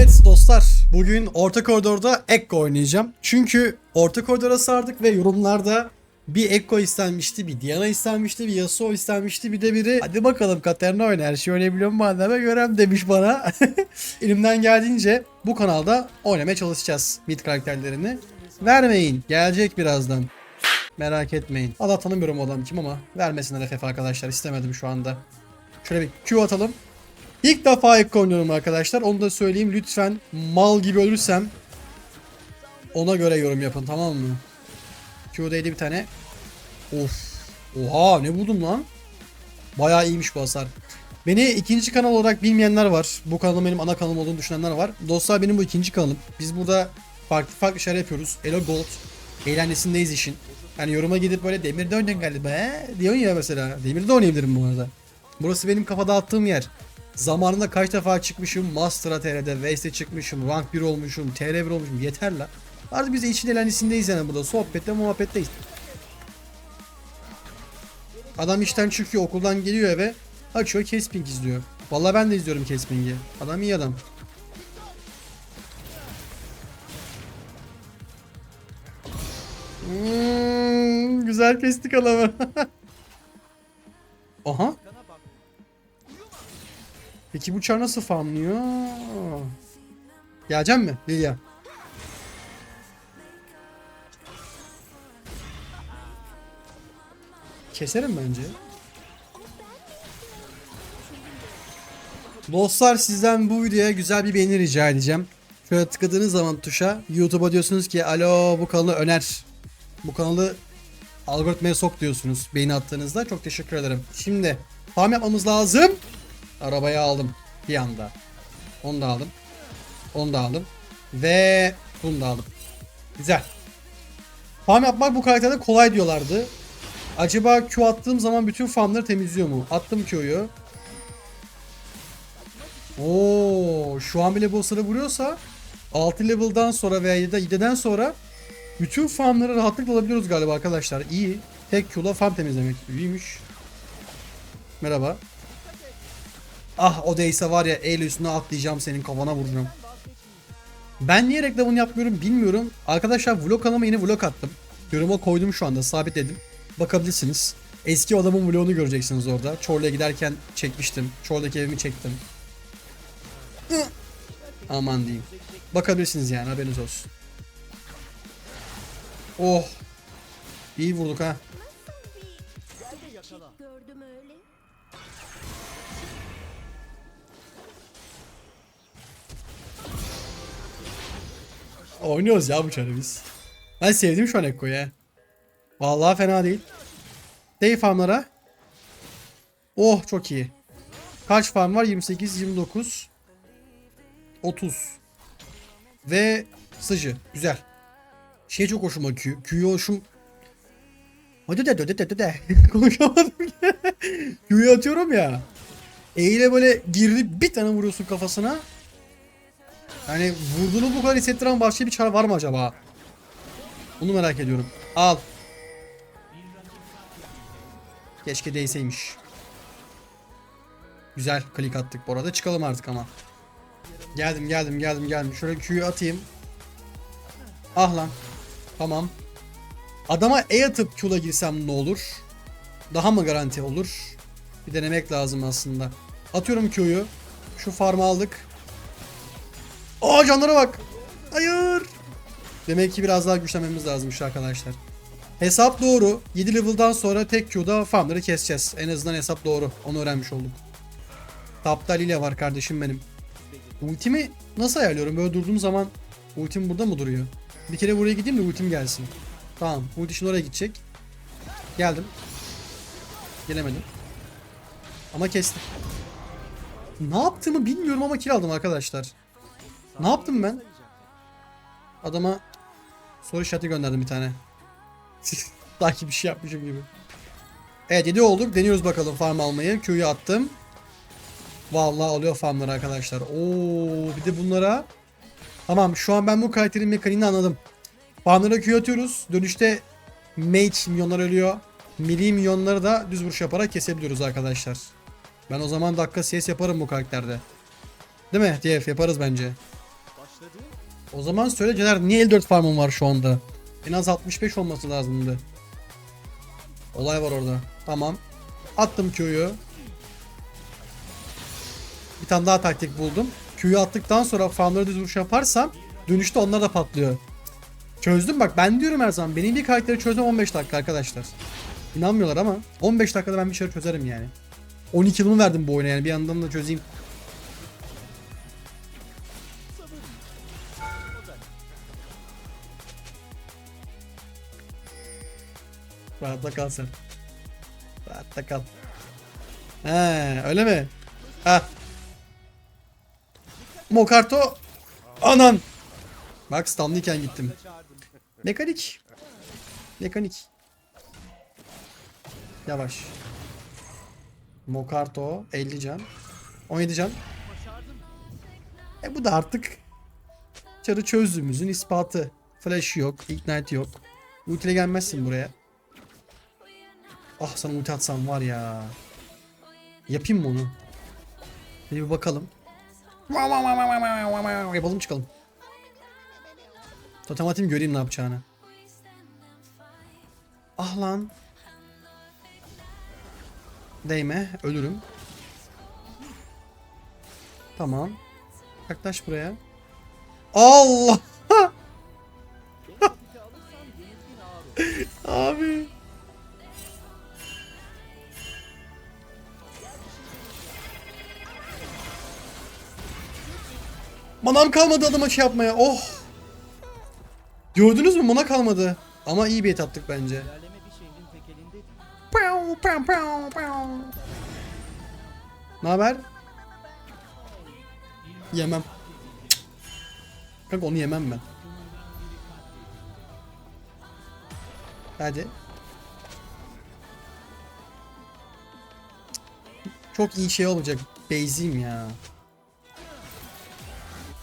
Evet dostlar bugün orta koridorda Ekko oynayacağım. Çünkü orta koridora sardık ve yorumlarda bir Ekko istenmişti, bir Diana istenmişti, bir Yasuo istenmişti, bir de biri hadi bakalım Katarina oyna her şeyi oynayabiliyor mu mademe görem demiş bana. Elimden geldiğince bu kanalda oynamaya çalışacağız mid karakterlerini. Vermeyin gelecek birazdan. Merak etmeyin. Allah tanımıyorum o adam kim ama vermesinler FF arkadaşlar istemedim şu anda. Şöyle bir Q atalım. İlk defa Ekko oynuyorum arkadaşlar. Onu da söyleyeyim. Lütfen mal gibi ölürsem ona göre yorum yapın tamam mı? Q'daydı bir tane. Of. Oha ne buldum lan? Bayağı iyiymiş bu hasar. Beni ikinci kanal olarak bilmeyenler var. Bu kanalım benim ana kanalım olduğunu düşünenler var. Dostlar benim bu ikinci kanalım. Biz burada farklı farklı şeyler yapıyoruz. Elo Gold. Eğlencesindeyiz işin. Yani yoruma gidip böyle demirde oynayan galiba diyorsun ya mesela. Demirde oynayabilirim bu arada. Burası benim kafada attığım yer. Zamanında kaç defa çıkmışım Master'a TR'de, Waste'e çıkmışım, Rank 1 olmuşum, TR 1 olmuşum yeter la. Artık biz de işin eğlencesindeyiz yani burada sohbette muhabbetteyiz. Adam işten çıkıyor okuldan geliyor eve açıyor Kesping izliyor. Vallahi ben de izliyorum Kesping'i. Adam iyi adam. Hmm, güzel kestik adamı. Aha. Peki bu çar nasıl farmlıyor? Geleceğim mi Lilia? Keserim bence. Dostlar sizden bu videoya güzel bir beğeni rica edeceğim. Şöyle tıkladığınız zaman tuşa YouTube'a diyorsunuz ki alo bu kanalı öner. Bu kanalı algoritmaya sok diyorsunuz beğeni attığınızda. Çok teşekkür ederim. Şimdi farm yapmamız lazım. Arabayı aldım bir anda. Onu da aldım. Onu da aldım. Ve bunu da aldım. Güzel. Farm yapmak bu karakterde kolay diyorlardı. Acaba Q attığım zaman bütün farmları temizliyor mu? Attım Q'yu. Oo, şu an bile boss'ları vuruyorsa 6 level'dan sonra veya 7'den sonra bütün farmları rahatlıkla alabiliyoruz galiba arkadaşlar. İyi. Tek Q'la farm temizlemek. İyiymiş. Merhaba. Ah o değilse var ya el üstüne atlayacağım senin kafana vuracağım. Ben niye reklamını yapmıyorum bilmiyorum. Arkadaşlar vlog kanalıma yeni vlog attım. Yoruma koydum şu anda sabitledim. Bakabilirsiniz. Eski adamın vlogunu göreceksiniz orada. Çorlu'ya giderken çekmiştim. Çorlu'daki evimi çektim. Aman diyeyim. Bakabilirsiniz yani haberiniz olsun. Oh. İyi vurduk ha. Oynuyoruz ya bu çarı biz. Ben sevdim şu an Ekko'yu. Vallahi fena değil. Dey farmlara. Oh çok iyi. Kaç farm var? 28, 29, 30. Ve sıcı. Güzel. Şey çok hoşuma Q. Q'yu hoşum. Hadi de de de de de. Konuşamadım. Q'yu atıyorum ya. E ile böyle girdi bir tane vuruyorsun kafasına. Yani vurduğunu bu kadar hissettiren başka bir çar var mı acaba? Bunu merak ediyorum. Al. Keşke değseymiş. Güzel klik attık bu arada. Çıkalım artık ama. Geldim geldim geldim geldim. Şöyle Q'yu atayım. Ah lan. Tamam. Adama E atıp Q'la girsem ne olur? Daha mı garanti olur? Bir denemek lazım aslında. Atıyorum Q'yu. Şu farmı aldık. Aa canlara bak. Hayır. Demek ki biraz daha güçlenmemiz lazımmış arkadaşlar. Hesap doğru. 7 level'dan sonra tek Q'da farmları keseceğiz. En azından hesap doğru. Onu öğrenmiş olduk. Tapta Lile var kardeşim benim. Ultimi nasıl ayarlıyorum? Böyle durduğum zaman ultim burada mı duruyor? Bir kere buraya gideyim de ultim gelsin. Tamam. Ulti şimdi oraya gidecek. Geldim. Gelemedim. Ama kestim. Ne yaptığımı bilmiyorum ama kill aldım arkadaşlar. Ne yaptım ben? Adama soru işareti gönderdim bir tane. Sanki bir şey yapmışım gibi. Evet 7 olduk. Deniyoruz bakalım farm almayı. Q'yu attım. Vallahi alıyor farmları arkadaşlar. Oo bir de bunlara. Tamam şu an ben bu karakterin mekaniğini anladım. Farmlara Q atıyoruz. Dönüşte mage milyonlar ölüyor. Milli milyonları da düz vuruş yaparak kesebiliyoruz arkadaşlar. Ben o zaman dakika CS yaparım bu karakterde. Değil mi? DF yaparız bence. O zaman söyle Cener niye 54 farmın var şu anda? En az 65 olması lazımdı. Olay var orada. Tamam. Attım Q'yu. Bir tane daha taktik buldum. Q'yu attıktan sonra farmları düz vuruş yaparsam dönüşte onlar da patlıyor. Çözdüm bak ben diyorum her zaman benim bir karakteri çözmem 15 dakika arkadaşlar. İnanmıyorlar ama 15 dakikada ben bir şey çözerim yani. 12 yılımı verdim bu oyuna yani bir yandan da çözeyim. Rahatta kal sen. Rahatta kal. He, öyle mi? Ha. Mokarto. Anan. Bak stunlıyken gittim. Mekanik. Mekanik. Yavaş. Mokarto 50 can. 17 can. E bu da artık çarı çözdüğümüzün ispatı. Flash yok, ignite yok. Ultiyle gelmezsin buraya. Ah sana ulti atsam var ya. Yapayım mı onu? Bir bir bakalım. Yapalım çıkalım. Totem atayım göreyim ne yapacağını. Ah lan. Değme. Ölürüm. Tamam. Yaklaş buraya. Allah. Manam kalmadı adama şey yapmaya. Oh. Gördünüz mü? Mana kalmadı. Ama iyi bir et attık bence. Ne haber? Yemem. Cık. Kanka onu yemem ben. Hadi. Çok iyi şey olmayacak. Beyziyim ya.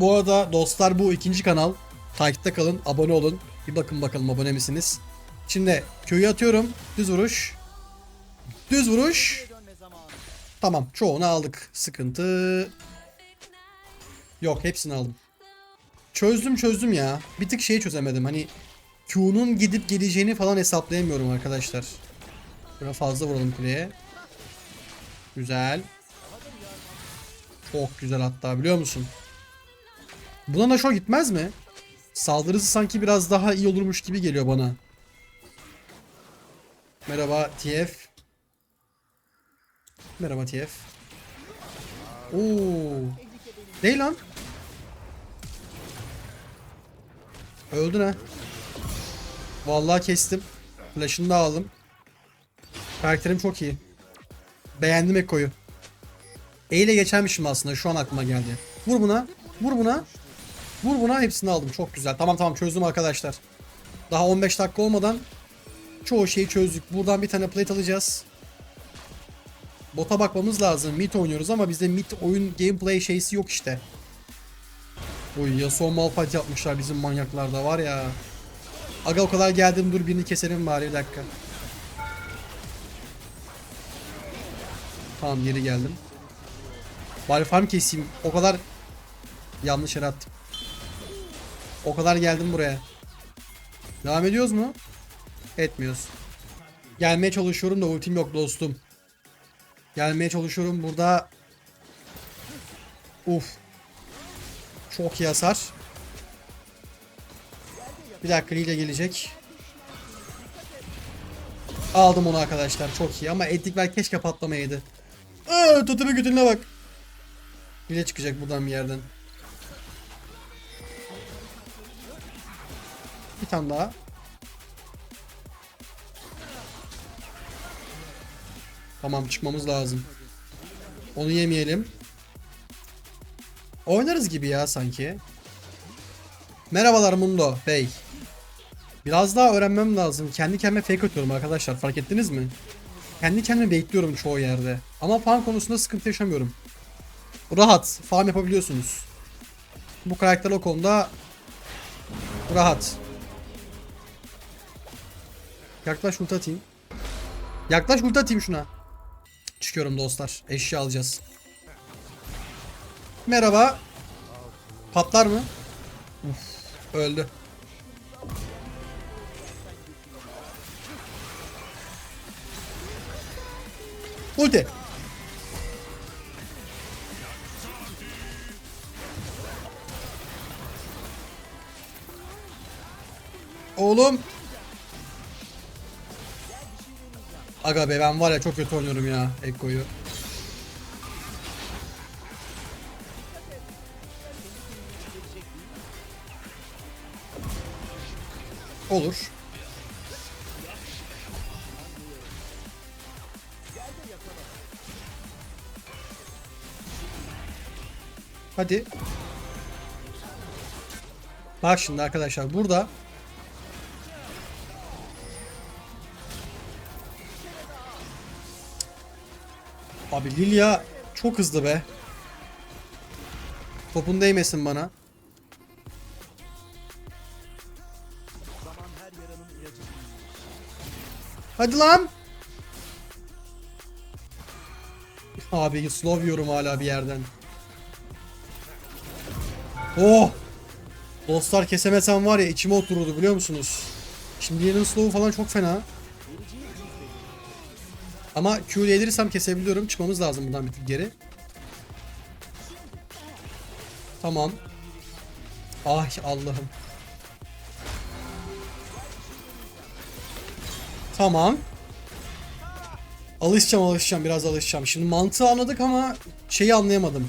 Bu arada dostlar bu ikinci kanal. Takipte kalın, abone olun. Bir bakın bakalım abone misiniz? Şimdi köyü atıyorum. Düz vuruş. Düz vuruş. Tamam çoğunu aldık. Sıkıntı yok hepsini aldım. Çözdüm çözdüm ya. Bir tık şeyi çözemedim. Hani Q'nun gidip geleceğini falan hesaplayamıyorum arkadaşlar. Biraz fazla vuralım kuleye. Güzel. Çok güzel hatta biliyor musun? Buna da şo gitmez mi? Saldırısı sanki biraz daha iyi olurmuş gibi geliyor bana. Merhaba TF. Merhaba TF. Oo. Değil lan. Öldün ha. Vallahi kestim. Flash'ını da aldım. Karakterim çok iyi. Beğendim Eko'yu. E ile geçermişim aslında şu an aklıma geldi. Vur buna. Vur buna. Vur buna hepsini aldım. Çok güzel. Tamam tamam çözdüm arkadaşlar. Daha 15 dakika olmadan çoğu şeyi çözdük. Buradan bir tane plate alacağız. Bota bakmamız lazım. Mid oynuyoruz ama bizde mid oyun gameplay şeysi yok işte. Oy Yasuo Malphite yapmışlar bizim manyaklarda var ya. Aga o kadar geldim dur birini keselim bari bir dakika. Tamam geri geldim. Bari farm keseyim. O kadar yanlış yere attım. O kadar geldim buraya. Devam ediyoruz mu? Etmiyoruz. Gelmeye çalışıyorum da ultim yok dostum. Gelmeye çalışıyorum burada. Uf. Çok iyi hasar. Bir dakika ile gelecek. Aldım onu arkadaşlar çok iyi ama Eddigler keşke patlamayaydı. Aa, totemi götüne bak. Hile çıkacak buradan bir yerden. Tane daha. Tamam çıkmamız lazım. Onu yemeyelim. Oynarız gibi ya sanki. Merhabalar Mundo Bey. Biraz daha öğrenmem lazım. Kendi kendime fake atıyorum arkadaşlar. Fark ettiniz mi? Kendi kendime bekliyorum çoğu yerde. Ama farm konusunda sıkıntı yaşamıyorum. Rahat. Farm yapabiliyorsunuz. Bu karakter o konuda rahat. Yaklaş ulti atayım. Yaklaş ulti atayım şuna. Çıkıyorum dostlar. Eşya alacağız. Merhaba. Patlar mı? Uf. Öldü. Ulti. Oğlum. Aga be ben var ya çok kötü oynuyorum ya Ekko'yu. Olur. Hadi. Bak şimdi arkadaşlar burada Abi Lilia çok hızlı be. Topun değmesin bana. Hadi lan. Abi slow yiyorum hala bir yerden. Oh. Dostlar kesemesem var ya içime otururdu biliyor musunuz? Şimdi yerinin slow'u falan çok fena. Ama Q'yu yedirirsem kesebiliyorum. Çıkmamız lazım buradan bir tık geri. Tamam. Ay Allah'ım. Tamam. Alışacağım alışacağım biraz alışacağım. Şimdi mantığı anladık ama şeyi anlayamadım.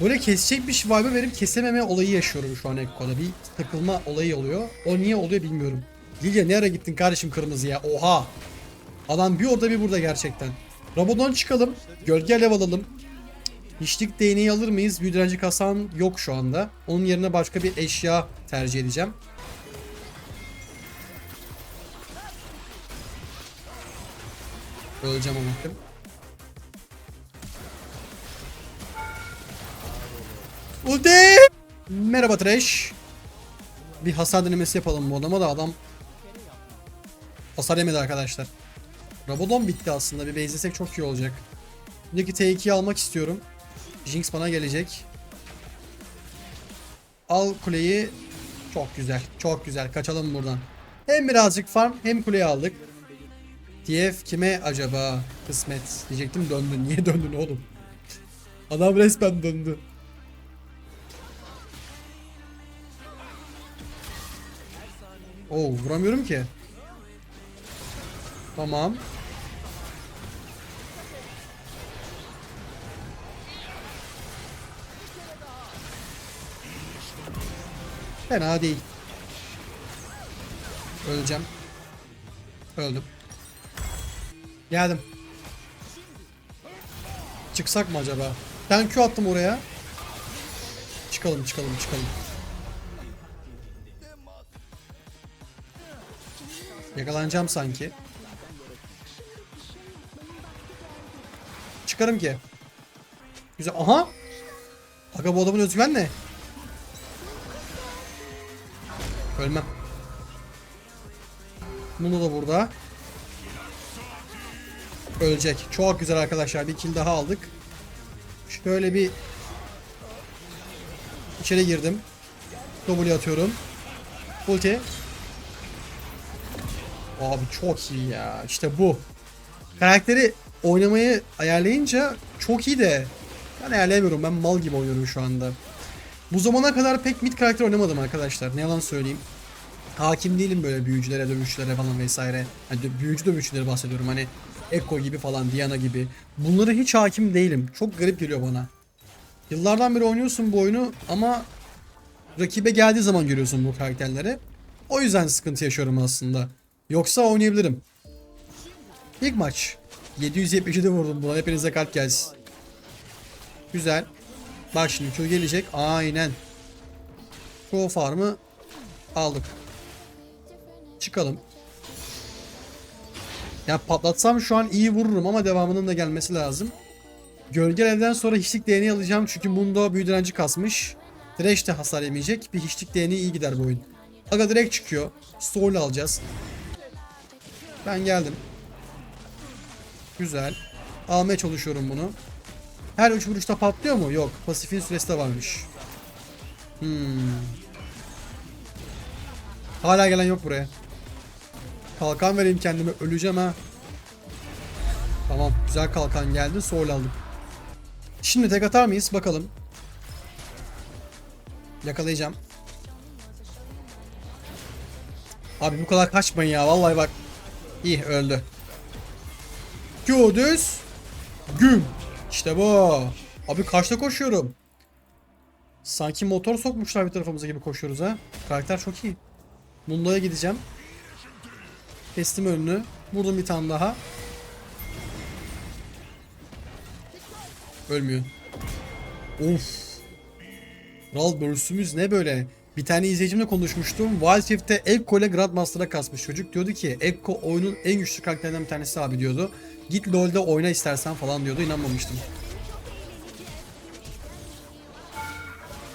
Böyle kesecek bir vibe verip kesememe olayı yaşıyorum şu an Ekko'da. Bir takılma olayı oluyor. O niye oluyor bilmiyorum. Lilia ne ara gittin kardeşim kırmızıya? Oha. Adam bir orada bir burada gerçekten. Rabadon çıkalım. Gölge alev alalım. Hiçlik değneği alır mıyız? Büyü direnci kasan yok şu anda. Onun yerine başka bir eşya tercih edeceğim. Öleceğim ama. Ulti! Merhaba Trash. Bir hasar denemesi yapalım bu adama da adam hasar yemedi arkadaşlar. Rabadon bitti aslında. Bir base'lesek çok iyi olacak. Şimdiki T2'yi almak istiyorum. Jinx bana gelecek. Al kuleyi. Çok güzel. Çok güzel. Kaçalım buradan. Hem birazcık farm hem kuleyi aldık. TF kime acaba? Kısmet. Diyecektim döndü. Niye döndün oğlum? Adam resmen döndü. Oo vuramıyorum ki. Tamam. Fena değil. Öleceğim. Öldüm. Geldim. Çıksak mı acaba? Ben Q attım oraya. Çıkalım çıkalım çıkalım. Yakalanacağım sanki. Çıkarım ki. Güzel. Aha. Aga bu adamın özgüven ne? Ölmem. Bunu da burada. Ölecek. Çok güzel arkadaşlar. Bir kill daha aldık. Şöyle bir içeri girdim. W atıyorum. Ulti. Abi çok iyi ya. İşte bu. Karakteri oynamayı ayarlayınca çok iyi de ben ayarlayamıyorum. Ben mal gibi oynuyorum şu anda. Bu zamana kadar pek mid karakter oynamadım arkadaşlar. Ne yalan söyleyeyim. Hakim değilim böyle büyücülere, dövüşçülere falan vesaire. Dö- büyücü dövüşçüleri bahsediyorum. Hani Ekko gibi falan, Diana gibi. Bunlara hiç hakim değilim. Çok garip geliyor bana. Yıllardan beri oynuyorsun bu oyunu ama rakibe geldiği zaman görüyorsun bu karakterleri. O yüzden sıkıntı yaşıyorum aslında. Yoksa oynayabilirim. İlk maç. 777 vurdum buna. Hepinize kalp gelsin. Güzel. Bak şimdi Q gelecek. Aynen. Pro farmı aldık. Çıkalım. Ya patlatsam şu an iyi vururum ama devamının da gelmesi lazım. Gölge evden sonra hiçlik değneği alacağım çünkü Mundo büyü direnci kasmış. Thresh de hasar yemeyecek. Bir hiçlik değneği iyi gider bu oyun. Aga direkt çıkıyor. Soul alacağız. Ben geldim. Güzel. Almaya çalışıyorum bunu. Her üç vuruşta patlıyor mu? Yok. Pasifin süresi de varmış. Hmm. Hala gelen yok buraya. Kalkan vereyim kendime. Öleceğim ha. Tamam. Güzel kalkan geldi. Soul aldım. Şimdi tek atar mıyız? Bakalım. Yakalayacağım. Abi bu kadar kaçmayın ya. Vallahi bak. İyi öldü. Gödüz. Güm. İşte bu. Abi kaçta koşuyorum? Sanki motor sokmuşlar bir tarafımıza gibi koşuyoruz ha. Karakter çok iyi. Mundo'ya gideceğim. Kestim önünü. Vurdum bir tane daha. Ölmüyor. Of. Kral bölüsümüz ne böyle? Bir tane izleyicimle konuşmuştum. Wild Rift'te Ekko ile Grandmaster'a kasmış çocuk. Diyordu ki Ekko oyunun en güçlü karakterlerinden bir tanesi abi diyordu. Git LoL'de oyna istersen falan diyordu. İnanmamıştım.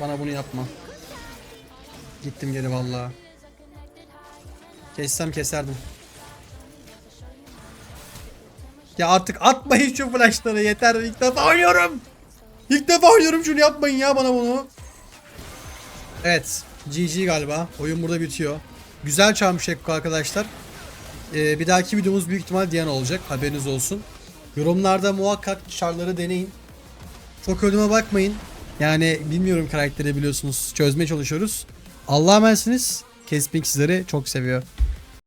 Bana bunu yapma. Gittim geri vallahi. Kessem keserdim. Ya artık atmayın şu flashları yeter. İlk defa oynuyorum. İlk defa oynuyorum şunu yapmayın ya bana bunu. Evet. GG galiba. Oyun burada bitiyor. Güzel çalmış Ekko arkadaşlar. Ee, bir dahaki videomuz büyük ihtimal Diana olacak. Haberiniz olsun. Yorumlarda muhakkak çarları deneyin. Çok ödüme bakmayın. Yani bilmiyorum karakteri biliyorsunuz. Çözmeye çalışıyoruz. Allah'a emanetsiniz. Kesmek sizleri çok seviyor.